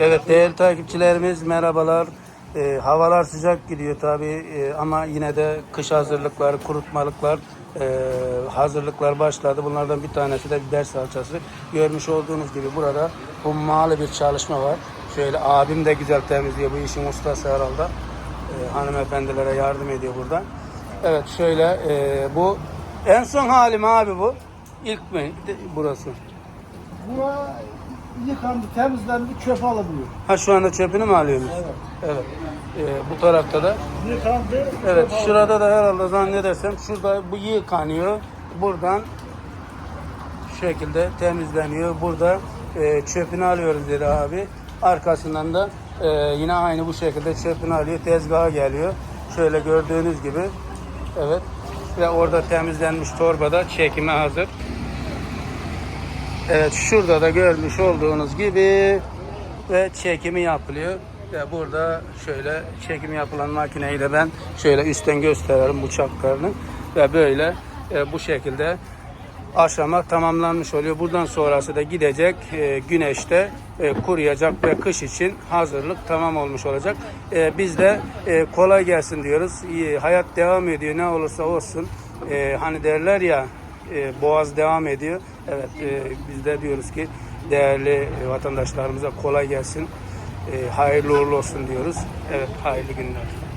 Evet değerli takipçilerimiz merhabalar. Ee, havalar sıcak gidiyor tabii Ee, ama yine de kış hazırlıkları, kurutmalıklar, e, hazırlıklar başladı. Bunlardan bir tanesi de biber salçası. Görmüş olduğunuz gibi burada hummalı bir çalışma var. Şöyle abim de güzel temizliyor. Bu işin ustası herhalde. Ee, hanımefendilere yardım ediyor burada. Evet şöyle e, bu en son halim abi bu. İlk mi burası? Bura yıkandı, temizlendi, çöp alınıyor. Ha şu anda çöpünü mü alıyorsunuz? Evet. Evet. Ee, bu tarafta da. Yıkandı, Evet çöp şurada da herhalde zannedersem şurada bu yıkanıyor. Buradan şu şekilde temizleniyor. Burada e, çöpünü alıyoruz dedi abi. Arkasından da e, yine aynı bu şekilde çöpünü alıyor. Tezgaha geliyor. Şöyle gördüğünüz gibi. Evet. Ve orada temizlenmiş torbada çekime hazır. Evet şurada da görmüş olduğunuz gibi ve çekimi yapılıyor. Ve burada şöyle çekim yapılan makineyi de ben şöyle üstten gösteririm bıçaklarını ve böyle e, bu şekilde aşama tamamlanmış oluyor. Buradan sonrası da gidecek e, güneşte e, kuruyacak ve kış için hazırlık tamam olmuş olacak. E, biz de e, kolay gelsin diyoruz. İyi, hayat devam ediyor ne olursa olsun. E, hani derler ya e, boğaz devam ediyor. Evet e, biz de diyoruz ki değerli vatandaşlarımıza kolay gelsin. E, hayırlı uğurlu olsun diyoruz. Evet hayırlı günler.